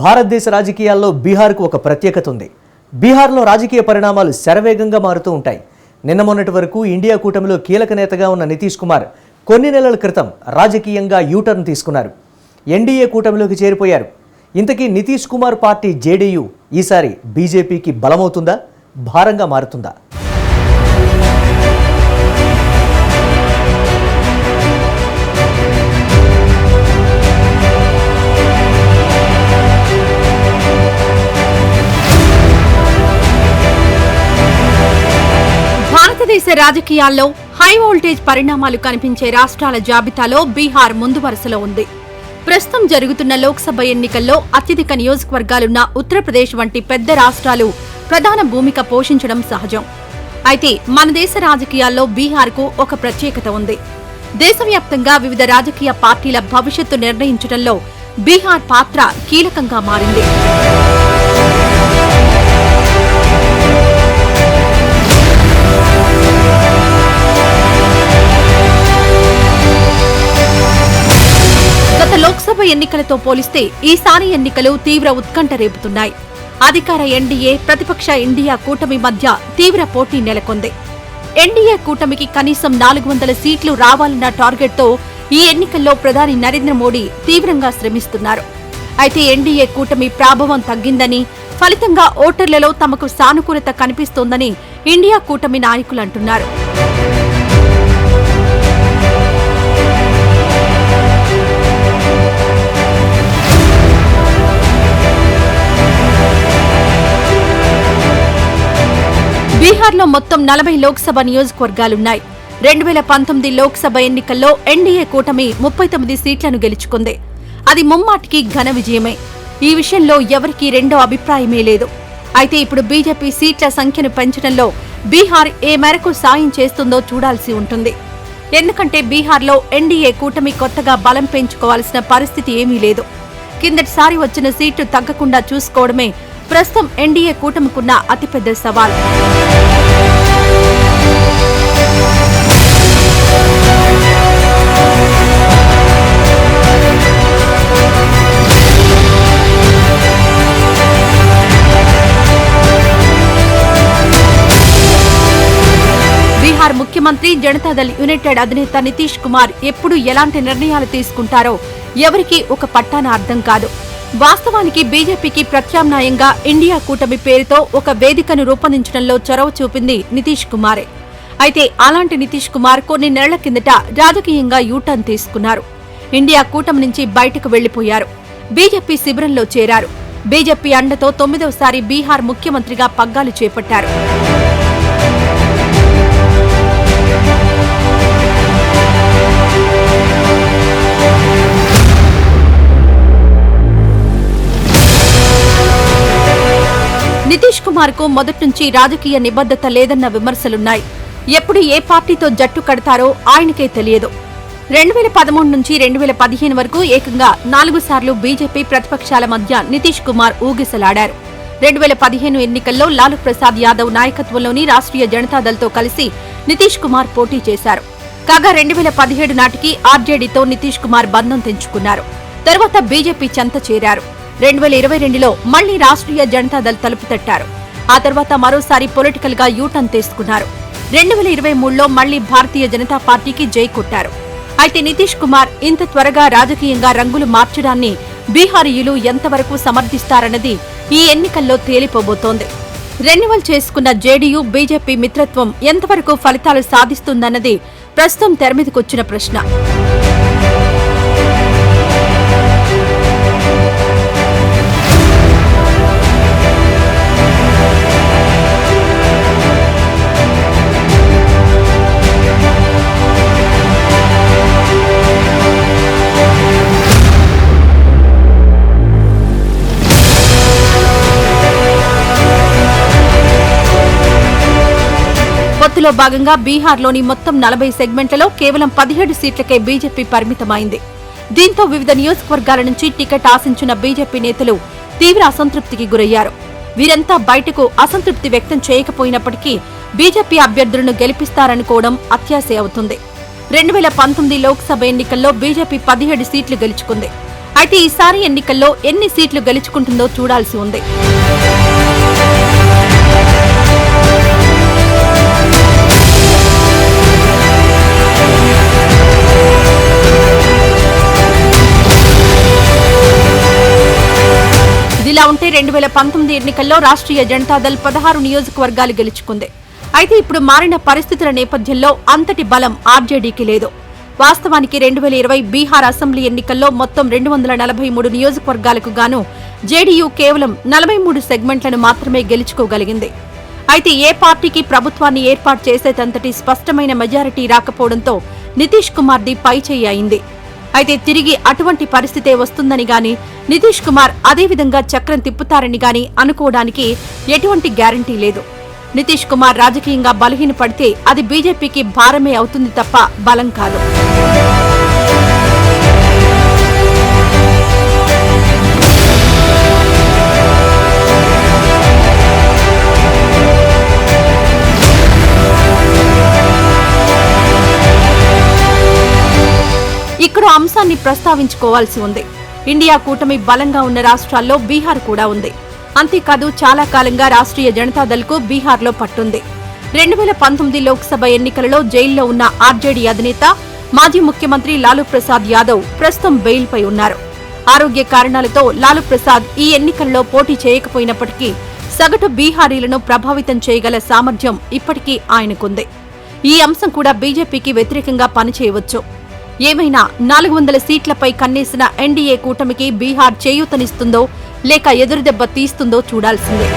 భారతదేశ రాజకీయాల్లో బీహార్కు ఒక ప్రత్యేకత ఉంది. బీహార్లో రాజకీయ పరిణామాలు శరవేగంగా మారుతూ ఉంటాయి. నిన్న మొన్నటి వరకు ఇండియా కూటమిలో కీలక నేతగా ఉన్న నితీష్ కుమార్ కొన్ని నెలల క్రితం రాజకీయంగా యూటర్న్ తీసుకున్నారు. ఎన్డీఏ కూటమిలోకి చేరిపోయారు. ఇంతకీ నితీష్ కుమార్ పార్టీ జేడీయూ ఈసారి బీజేపీకి బలమవుతుందా? భారంగా మారుతుందా? భారతదేశ రాజకీయాల్లో హై వోల్టేజ్ పరిణామాలు కనిపించే రాష్ట్రాల జాబితాలో బీహార్ ముందు వరుసలో ఉంది. ప్రస్తుతం జరుగుతున్న లోక్సభ ఎన్నికల్లో అత్యధిక నియోజకవర్గాలున్న ఉత్తరప్రదేశ్ వంటి పెద్ద రాష్ట్రాలు ప్రధాన భూమిక పోషించడం సహజం. అయితే మన దేశ రాజకీయాల్లో బీహార్కు ఒక ప్రత్యేకత ఉంది. దేశవ్యాప్తంగా వివిధ రాజకీయ పార్టీల భవిష్యత్తు నిర్ణయించడంలో బీహార్ పాత్ర కీలకంగా మారింది. లోక్సభ ఎన్నికలతో పోలిస్తే ఈసారి ఎన్నికలు తీవ్ర ఉత్కంఠ రేపుతున్నాయి. అధికార ఎన్డీఏ ప్రతిపక్ష ఇండియా కూటమి మధ్య తీవ్ర పోటీ నెలకొంది. ఎన్డీఏ కూటమికి కనీసం నాలుగు వందల సీట్లు రావాలన్న టార్గెట్తో ఈ ఎన్నికల్లో ప్రధాని నరేంద్ర మోడీ తీవ్రంగా శ్రమిస్తున్నారు. అయితే ఎన్డీఏ కూటమి ప్రాభవం తగ్గిందని ఫలితంగా ఓటర్లలో తమకు సానుకూలత కనిపిస్తోందని ఇండియా కూటమి నాయకులు బీహార్లో మొత్తం నలభై లోక్సభ నియోజకవర్గాలున్నాయి. రెండు వేల పంతొమ్మిది లోక్సభ ఎన్నికల్లో ఎన్డీఏ కూటమి ముప్పై తొమ్మిది సీట్లను గెలుచుకుంది. అది ముమ్మాటికి ఘన విజయమే. ఈ విషయంలో ఎవరికీ రెండో అభిప్రాయమే లేదు. అయితే ఇప్పుడు బీజేపీ సీట్ల సంఖ్యను పెంచడంలో బీహార్ ఏ మేరకు సాయం చేస్తుందో చూడాల్సి ఉంటుంది. ఎందుకంటే బీహార్లో ఎన్డీఏ కూటమి కొత్తగా బలం పెంచుకోవాల్సిన పరిస్థితి ఏమీ లేదు. కిందటిసారి వచ్చిన సీట్లు తగ్గకుండా చూసుకోవడమే ప్రస్తుతం ఎన్డీఏ కూటమికున్న అతిపెద్ద సవాల్. బీహార్ ముఖ్యమంత్రి జనతాదళ్ యునైటెడ్ అధినేత నితీష్ కుమార్ ఎప్పుడు ఎలాంటి నిర్ణయాలు తీసుకుంటారో ఎవరికీ ఒక పట్టాన అర్థం కాదు. వాస్తవానికి బీజేపీకి ప్రత్యామ్నాయంగా ఇండియా కూటమి పేరుతో ఒక వేదికను రూపొందించడంలో చొరవ చూపింది నితీష్ కుమారే. అయితే అలాంటి నితీష్ కుమార్ కొన్ని నెలల కిందట రాజకీయంగా యూటర్న్ తీసుకున్నారు. ఇండియా కూటమి నుంచి బయటకు వెళ్ళిపోయారు బీజేపీ శిబిరంలో చేరారు. బీజేపీ అండతో తొమ్మిదవసారి బీహార్ ముఖ్యమంత్రిగా పగ్గాలు చేపట్టారు. నితీష్ మొదటి నుంచి రాజకీయ నిబద్ధత లేదన్న విమర్శలున్నాయి. ఎప్పుడు ఏ పార్టీతో జట్టు కడతారో ఆయనకే తెలియదు. రెండు వేల పదమూడు నుంచి రెండు వేల పదిహేను వరకు ఏకంగా నాలుగు సార్లు బీజేపీ ప్రతిపక్షాల మధ్య నితీష్ కుమార్ ఊగిసలాడారు. రెండు వేల పదిహేను ఎన్నికల్లో లాలూ ప్రసాద్ యాదవ్ నాయకత్వంలోని రాష్ట్రీయ జనతాదళ్తో కలిసి నితీష్ కుమార్ పోటీ చేశారు. కాగా రెండు వేల పదిహేడు నాటికి ఆర్జేడీతో నితీష్ కుమార్ బంధం తెంచుకున్నారు. తర్వాత బీజేపీ చెంత చేరారు. రెండు వేల ఇరవై రెండులో మళ్ళీ రాష్ట్రీయ జనతాదళ్ తలుపు తట్టారు. ఆ తర్వాత మరోసారి పొలిటికల్గా యూటర్న్ తీసుకున్నారు. రెండు వేల ఇరవై మూడులో మళ్ళీ భారతీయ జనతా పార్టీకి జై కొట్టారు. అయితే నితీష్ కుమార్ ఇంత త్వరగా రాజకీయంగా రంగులు మార్చడాన్ని బీహారీయులు ఎంతవరకు సమర్థిస్తారన్నది ఈ ఎన్నికల్లో తేలిపోబోతోంది. రెన్యువల్ చేసుకున్న జేడీయూ బీజేపీ మిత్రత్వం ఎంతవరకు ఫలితాలు సాధిస్తుందన్నది ప్రస్తుతం తెరమీదకొచ్చిన ప్రశ్న. పొత్తులో భాగంగా బీహార్లోని మొత్తం నలభై సెగ్మెంట్లలో కేవలం పదిహేడు సీట్లకే బీజేపీ పరిమితమైంది. దీంతో వివిధ నియోజకవర్గాల నుంచి టికెట్ ఆశించిన బీజేపీ నేతలు తీవ్ర అసంతృప్తికి గురయ్యారు. వీరంతా బయటకు అసంతృప్తి వ్యక్తం చేయకపోయినప్పటికీ బీజేపీ అభ్యర్థులను గెలిపిస్తారనుకోవడం అత్యాశ అవుతుంది. రెండు వేల పంతొమ్మిది లోక్సభ ఎన్నికల్లో బీజేపీ పదిహేడు సీట్లు గెలుచుకుంది. అయితే ఈసారి ఎన్నికల్లో ఎన్ని సీట్లు గెలుచుకుంటుందో చూడాల్సి ఉంది. ఇలా ఉంటే రెండు వేల పంతొమ్మిది ఎన్నికల్లో రాష్ట్రీయ జనతాదళ్ పదహారు నియోజకవర్గాలు గెలుచుకుంది. అయితే ఇప్పుడు మారిన పరిస్థితుల నేపథ్యంలో అంతటి బలం ఆర్జేడీకి లేదు. వాస్తవానికి రెండు వేల ఇరవై బీహార్ అసెంబ్లీ ఎన్నికల్లో మొత్తం రెండు వందల నలభై మూడు నియోజకవర్గాలకు గాను జేడీయూ కేవలం నలభై మూడు సెగ్మెంట్లను మాత్రమే గెలుచుకోగలిగింది. అయితే ఏ పార్టీకి ప్రభుత్వాన్ని ఏర్పాటు చేసేటంతటి స్పష్టమైన మెజారిటీ రాకపోవడంతో నితీష్ కుమార్ది పైచేయి అయింది. అయితే తిరిగి అటువంటి పరిస్థితే వస్తుందని గాని నితీష్ కుమార్ అదే విధంగా చక్రం తిప్పుతారని గాని అనుకోవడానికి ఎటువంటి గ్యారంటీ లేదు. నితీష్ కుమార్ రాజకీయంగా బలహీనపడితే అది బీజేపీకి భారమే అవుతుంది తప్ప బలం కాదు. అంశాన్ని ప్రస్తావించుకోవాల్సి ఉంది. ఇండియా కూటమి బలంగా ఉన్న రాష్ట్రాల్లో బీహార్ కూడా ఉంది. అంతేకాదు చాలా కాలంగా రాష్ట్రీయ జనతాదళ్కు బీహార్లో పట్టుంది. రెండు వేల పంతొమ్మిది లోక్సభ ఎన్నికలలో జైల్లో ఉన్న ఆర్జేడీ అధినేత మాజీ ముఖ్యమంత్రి లాలూ ప్రసాద్ యాదవ్ ప్రస్తుతం బెయిల్పై ఉన్నారు. ఆరోగ్య కారణాలతో లాలూ ప్రసాద్ ఈ ఎన్నికల్లో పోటీ చేయకపోయినప్పటికీ సగటు బీహారీలను ప్రభావితం చేయగల సామర్థ్యం ఇప్పటికీ ఆయనకుంది. ఈ అంశం కూడా బీజేపీకి వ్యతిరేకంగా పనిచేయవచ్చు. ఏమైనా నాలుగు వందల సీట్లపై కన్నేసిన ఎన్డీఏ కూటమికి బీహార్ చేయూతనిస్తుందో లేక ఎదురుదెబ్బ తీస్తుందో చూడాల్సిందే.